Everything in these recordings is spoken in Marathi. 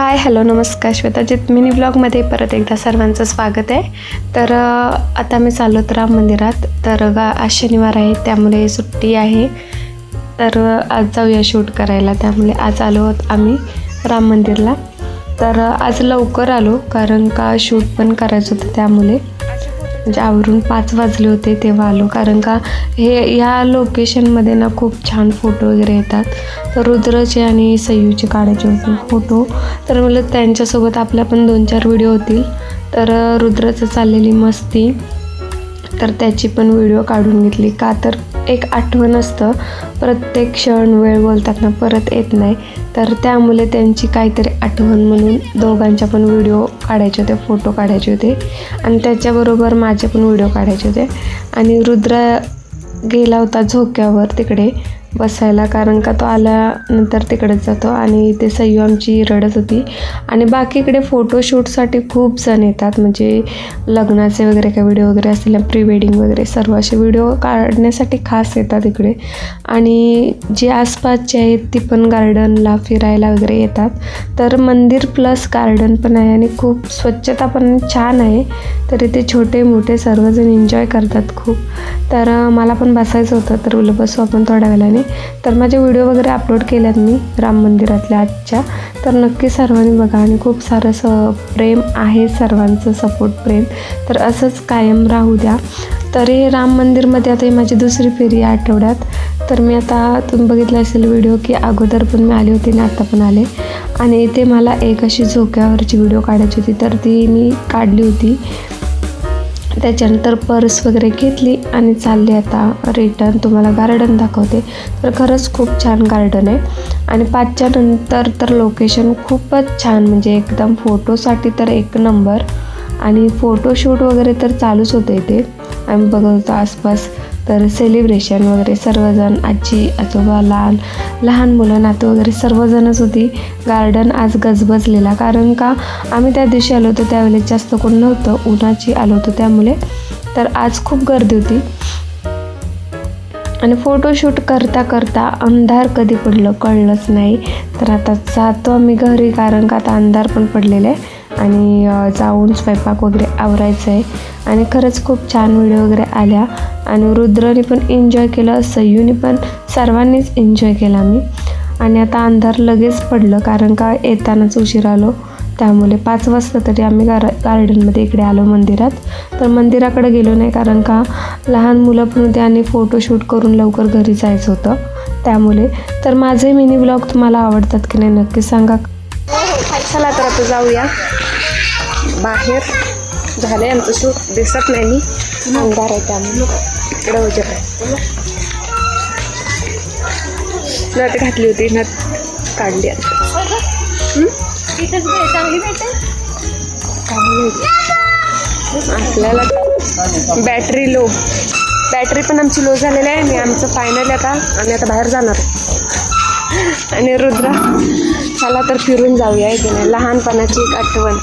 हाय हॅलो नमस्कार श्वेताजित मिनी ब्लॉगमध्ये परत एकदा सर्वांचं स्वागत आहे. तर आता मी चाललो तर राम मंदिरात. तर गा आज शनिवार आहे त्यामुळे सुट्टी आहे. तर आज जाऊया शूट करायला. त्यामुळे आज आलो आहोत आम्ही राम मंदिरला. तर आज लवकर आलो कारण का शूट पण करायचं होतं त्यामुळे. म्हणजे आवरून पाच वाजले होते तेव्हा आलो. कारण का हे ह्या लोकेशनमध्ये ना खूप छान फोटो वगैरे येतात. तर रुद्रचे आणि सयूचे काढायचे होते फोटो तर मला त्यांच्यासोबत आपल्या पण दोन चार व्हिडिओ होतील. तर रुद्रचं रुद्राचं चाललेली मस्ती. तर त्याची पण व्हिडिओ काढून घेतली. का तर एक आठवण असतं. प्रत्येक क्षण वेळ बोलतात ना परत येत नाही. तर त्यामुळे त्यांची काहीतरी आठवण म्हणून दोघांच्या पण व्हिडिओ काढायचे होते फोटो काढायचे होते. आणि त्याच्याबरोबर माझे पण व्हिडिओ काढायचे होते. आणि रुद्र गेला होता झोक्यावर तिकडे. बसायला कारण का तो आल्यानंतर तिकडेच जातो आणि ते सय्यू आमची रडत होती. आणि बाकीकडे फोटोशूटसाठी खूप जण येतात म्हणजे लग्नाचे वगैरे काय व्हिडिओ वगैरे असतील प्री वेडिंग वगैरे सर्व असे व्हिडिओ काढण्यासाठी खास येतात इकडे. आणि जी आसपासची आहेत ती पण गार्डनला फिरायला वगैरे येतात. तर मंदिर प्लस गार्डन पण आहे आणि खूप स्वच्छता पण छान आहे. तर इथे छोटे मोठे सर्वजण एन्जॉय करतात खूप. तर मला पण बसायचं होतं तर उलं बसू आपण थोड्या वेळाने. तर माझे व्हिडिओ वगैरे अपलोड केल्यात मी राम मंदिरातल्या आजच्या. तर नक्की सर्वांनी बघा आणि खूप सारं स प्रेम आहे सर्वांचं सपोर्ट प्रेम. तर असंच कायम राहू द्या. तर हे राम मंदिरमध्ये आता ही माझी दुसरी फेरी आहे आठवड्यात. तर मी आता तुम्ही बघितलं असेल व्हिडिओ की अगोदर पण मी आले होते आणि आता पण आले. आणि इथे मला एक अशी झोक्यावरची व्हिडिओ काढायची होती. तर ती मी काढली होती. त्याच्यानंतर पर्स वगैरे घेतली आणि चालली आता रिटर्न तुम्हाला गार्डन दाखवते. तर खरंच खूप छान गार्डन आहे. आणि पाचच्या नंतर तर लोकेशन खूपच छान म्हणजे एकदम फोटोसाठी तर एक नंबर आणि फोटोशूट वगैरे तर चालूच होते इथे. आम्ही बघत होतो आसपास. तर सेलिब्रेशन वगैरे सर्वजण आजी आजोबा लहान लहान मुलं नातू वगैरे सर्वजणच होती. गार्डन आज गजबजलेला कारण का? आम्ही त्या दिवशी आलो होतो त्यावेळेस जास्त कोण नव्हतं. उन्हाची आलो होतो त्यामुळे. तर आज खूप गर्दी होती. आणि फोटोशूट करता करता अंधार कधी पडलं कळलंच नाही. तर आता जातो आम्ही घरी कारण का आता अंधार पण पडलेला आहे. आणि जाऊन स्वयंपाक वगैरे आवरायचं आहे आणि खरंच खूप छान व्हिडिओ वगैरे आल्या. आणि रुद्रने पण एन्जॉय केलं सयूने पण सर्वांनीच एन्जॉय केला मी. आणि आता अंधार लगेच पडलं कारण का येतानाच उशीर आलो. त्यामुळे पाच वाजता तरी आम्ही गार गार्डनमध्ये इकडे आलो मंदिरात. तर मंदिराकडे गेलो नाही कारण का लहान मुलं पण होते आणि फोटोशूट करून लवकर घरी जायचं होतं. त्यामुळे. तर माझे मिनी ब्लॉग तुम्हाला आवडतात की नाही नक्की सांगा. चला तर आता जाऊया. बाहेर झालं आहे आमचं सूट दिसत नाही मी. अंधार आहे त्यामुळे. इकडं उजेड आहे नथ घातली होती नथ काढली आता. आपल्याला बॅटरी लो बॅटरी पण आमची लो झालेली आहे. आणि आमचं फायनल आता. आम्ही आता बाहेर जाणार आणि रुद्र चला तर फिरून जाऊया इथे. नाही लहानपणाची एक आठवण.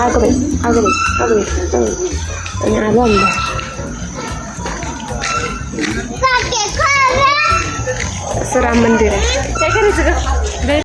Agri, agri, agri, agri. Tanya abang dah. Seram. Saya juga.